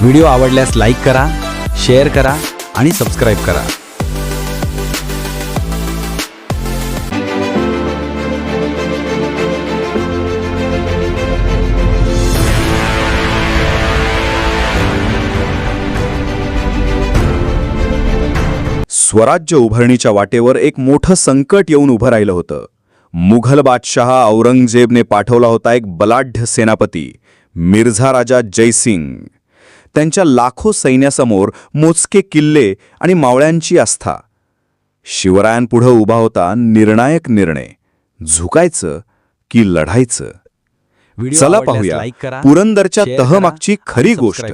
Video आवडल्यास like करा share करा आणि सबस्क्राईब करा. स्वराज्य उभारणीच्या वाटेवर एक मोठं संकट येऊन उभं राहिलं होतं. मुघल बादशहा औरंगजेबने पाठवला होता एक बलाढ्य सेनापती मिर्झा राजा जयसिंग. त्यांच्या लाखो सैन्यासमोर मोजके किल्ले आणि मावळ्यांची आस्था. शिवरायांपुढं उभा होता निर्णायक निर्णय. झुकायचं की लढायचं? व्हिडिओ चला पाहूया. लाईक करा, पुरंदरच्या तहमागची खरी गोष्ट.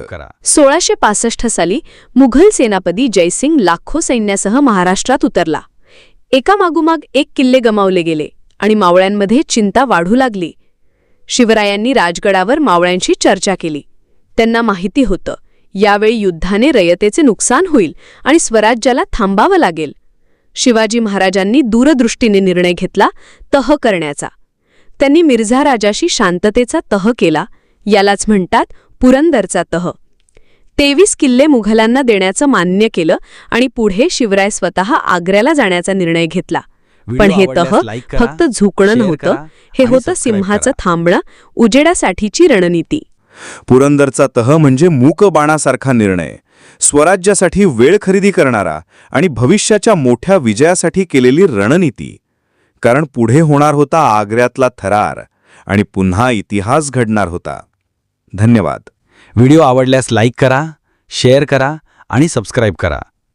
सोळाशे पासष्ट साली मुघल सेनापती जयसिंग लाखो सैन्यासह महाराष्ट्रात उतरला. एका मागोमाग एक किल्ले गमावले गेले आणि मावळ्यांमध्ये चिंता वाढू लागली. शिवरायांनी राजगडावर मावळ्यांशी चर्चा केली. त्यांना माहिती होतं. यावेळी युद्धाने रयतेचे नुकसान होईल आणि स्वराज्याला थांबावं लागेल. शिवाजी महाराजांनी दूरदृष्टीने निर्णय घेतला तह करण्याचा. त्यांनी मिर्झा राजाशी शांततेचा तह केला यालाच म्हणतात पुरंदरचा तह. तेवीस किल्ले मुघलांना देण्याचं मान्य केलं आणि पुढे शिवराय स्वतः आग्र्याला जाण्याचा निर्णय घेतला. पण हे तह फक्त झुकणं नव्हतं. हे होतं सिंहाचं. थांबणं उजेडासाठीची रणनीती. पुरंदरचा तह म्हणजे मूक बाणासारखा निर्णय. स्वराज्यासाठी वेळ खरेदी करणारा आणि भविष्याच्या मोठ्या विजयासाठी केलेली रणनीती. कारण पुढे होणार होता आग्र्यातला थरार आणि पुन्हा इतिहास घडणार होता. धन्यवाद. व्हिडिओ आवडल्यास लाईक करा शेअर करा आणि सबस्क्राईब करा.